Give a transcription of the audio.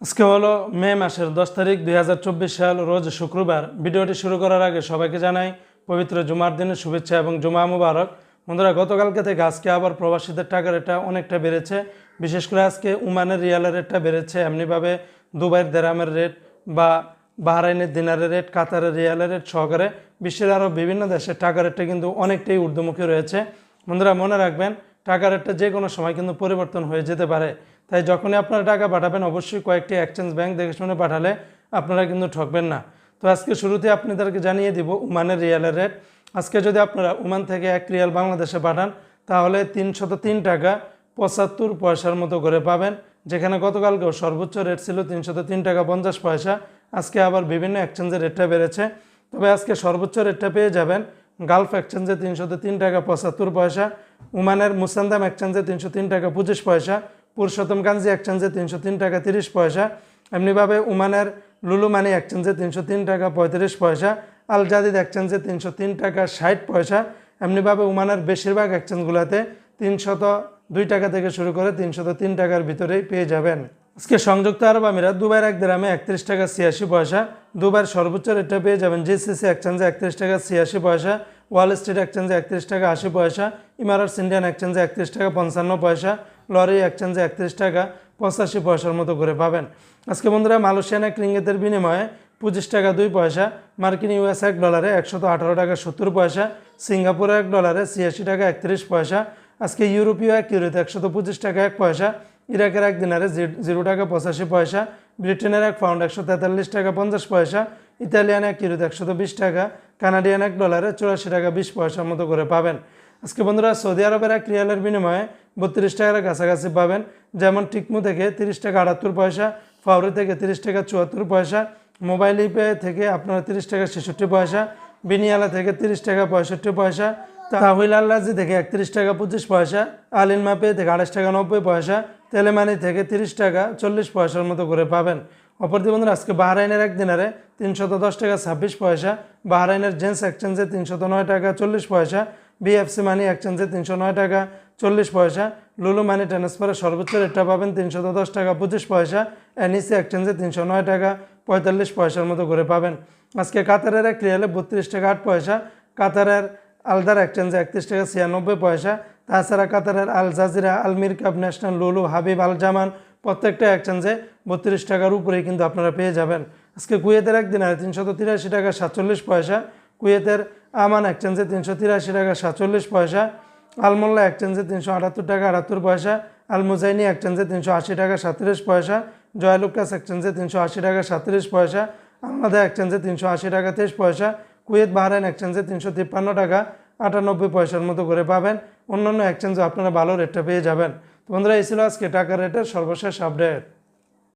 আজকে হলো মে মাসের দশ তারিখ দুই হাজার চব্বিশ সাল, রোজ শুক্রবার। ভিডিওটি শুরু করার আগে সবাইকে জানাই পবিত্র জুমার দিনের শুভেচ্ছা এবং জুমা মুবারক। বন্ধুরা, গতকালকে থেকে আজকে আবার প্রবাসীদের টাকার রেটটা অনেকটা বেড়েছে। বিশেষ করে আজকে উমানের রিয়ালের রেটটা বেড়েছে। এমনিভাবে দুবাইয়ের দেরামের রেট বা বাহরাইনের দিনারের রেট, কাতারের রিয়ালের রেট সহকারে বিশ্বের আরও বিভিন্ন দেশের টাকা রেটটা কিন্তু অনেকটাই ঊর্ধ্বমুখী রয়েছে। বন্ধুরা, মনে রাখবেন টাকা রেটটা যে কোনো সময় কিন্তু পরিবর্তন হয়ে যেতে পারে। তাই যখনই আপনারা টাকা পাঠাবেন, অবশ্যই কয়েকটি এক্সচেঞ্জ ব্যাংক দেখে শুনে পাঠালে আপনারা কিন্তু ঠকবেন না। তো আজকে শুরুতে আপনাদেরকে জানিয়ে দিব উমানের রিয়ালের রেট আজকে যদি আপনারা উমান থেকে এক রিয়াল বাংলাদেশে পাঠান, তাহলে তিনশত তিন টাকা পঁচাত্তর পয়সার মতো করে পাবেন, যেখানে গতকালকেও সর্বোচ্চ রেট ছিল তিনশত তিন টাকা পঞ্চাশ পয়সা। আজকে আবার বিভিন্ন এক্সচেঞ্জের রেটটা বেড়েছে। তবে আজকে সর্বোচ্চ রেটটা পেয়ে যাবেন গালফ এক্সচেঞ্জে তিনশত তিন টাকা পঁচাত্তর পয়সা, উমানের মুসান্দাম এক্সচেঞ্জে তিনশো তিন টাকা পঁচিশ পয়সা পুরুষোত্তম কাঞ্জি এক্সচেঞ্জে তিনশো তিন টাকা তিরিশ পয়সা, এমনিভাবে উমানের লুলু মানি এক্সচেঞ্জে তিনশো তিন টাকা পঁয়ত্রিশ পয়সা আল জাদিদ এক্সচেঞ্জে তিনশো তিন টাকা ষাট পয়সা, এমনিভাবে উমানের বেশিরভাগ এক্সচেঞ্জগুলোতে তিনশত দুই টাকা থেকে শুরু করে তিনশত তিন টাকার ভিতরেই পেয়ে যাবেন। আজকে সংযুক্ত আরব আমিরাত দুবাইয়ের এক গ্রামে একত্রিশ টাকা ছিয়াশি পয়সা, দুবাইয়ের সর্বোচ্চ রেটটা পেয়ে যাবেন জিসিসি এক্সচেঞ্জে একত্রিশ টাকা ছিয়াশি পয়সা, ওয়াল স্ট্রিট এক্সচেঞ্জে একত্রিশ টাকা আশি পয়সা ইমারাটস ইন্ডিয়ান এক্সচেঞ্জে একত্রিশ টাকা পঞ্চান্ন পয়সা লরি এক্সচেঞ্জে একত্রিশ টাকা, পঁচাশি পয়সার মতো করে পাবেন। আজকে বন্ধুরা, মালয়েশিয়ান এক রিঙ্গিতের বিনিময়ে পঁচিশ টাকা, দুই পয়সা, মার্কিন ইউএস এক ডলারে একশত আঠারো টাকা, সত্তর পয়সা, সিঙ্গাপুর এক ডলারে ছিয়াশি টাকা, একত্রিশ পয়সা, আজকে ইউরোপীয় এক ইউরোতে একশত পঁচিশ টাকা, এক পয়সা, ইরাকের এক দিনারে জিরো টাকা, পঁচাশি পয়সা, ব্রিটেনের এক পাউন্ড একশো তেতাল্লিশ টাকা, পঞ্চাশ পয়সা, ইতালিয়ান এক ইউরোতে একশত বিশ টাকা, কানাডিয়ান এক ডলারে চুরাশি টাকা, বিশ পয়সার মতো করে পাবেন। আজকে বন্ধুরা, সৌদি আরবের এক রিয়ালের বিনিময়ে বত্রিশ টাকার কাছাকাছি পাবেন। যেমন টিকমু থেকে তিরিশ টাকা আটাত্তর পয়সা, ফাউরি থেকে তিরিশ টাকা চুয়াত্তর পয়সা, মোবাইল ইপে থেকে আপনার তিরিশ টাকা ছেষট্টি পয়সা, বিনিয়ালা থেকে তিরিশ টাকা পঁয়ষট্টি পয়সা তাহিল আল্লাজি থেকে একত্রিশ টাকা পঁচিশ পয়সা আলিন মাপে থেকে আড়াইশ টাকা নব্বই পয়সা, তেলেমানি থেকে তিরিশ টাকা চল্লিশ পয়সার মতো করে পাবেন। অপরদি বন্ধুরা, আজকে বাহরাইনের এক দিনারে তিনশত দশ টাকা ছাব্বিশ পয়সা, বাহরাইনের জেন্টস এক্সচেঞ্জে তিনশত নয় টাকা চল্লিশ পয়সা, বিএফসি মানি এক্সচেঞ্জে তিনশো নয় টাকা চল্লিশ পয়সা। লুলু মানি ট্রান্সফারের সর্বোচ্চ রেটটা পাবেন তিনশত দশ টাকা, পঁচিশ পয়সা। এনইসি এক্সচেঞ্জে তিনশো নয় টাকা, পঁয়তাল্লিশ পয়সার মতো করে পাবেন। আজকে কাতারের এক রিয়ালে বত্রিশ টাকা আট পয়সা, কাতারের আলদার এক্সচেঞ্জে একত্রিশ টাকা ছিয়ানব্বই পয়সা। তাছাড়া কাতারের আল জাজিরা, আল মিরকাব ন্যাশনাল, লুলু, হাবিব, আল জামান প্রত্যেকটা এক্সচেঞ্জে বত্রিশ টাকার উপরেই কিন্তু আপনারা পেয়ে যাবেন। আজকে কুয়েতের একদিন আর তিনশত তিরাশি টাকা সাতচল্লিশ পয়সা, কুয়েতের আমান এক্সচেঞ্জে তিনশো তিরাশি টাকা সাতচল্লিশ পয়সা আলমোল্লা এক্সচেঞ্জে তিনশো আটাত্তর টাকা আটাত্তর পয়সা আল মুজাইনি এক্সচেঞ্জে তিনশো আশি টাকা সাতত্রিশ পয়সা জয়লুকাস এক্সচেঞ্জে তিনশো আশি টাকা সাতত্রিশ পয়সা আলমাদা এক্সচেঞ্জে তিনশো আশি টাকা তেইশ পয়সা, কুয়েত বাহরাইন এক্সচেঞ্জে তিনশো তিপ্পান্ন টাকা আটানব্বই পয়সার মতো করে পাবেন। অন্যান্য এক্সচেঞ্জে আপনারা ভালো রেটটা পেয়ে যাবেন। তো বন্ধুরা, এই ছিল আজকে টাকার রেটের সর্বশেষ আপডেট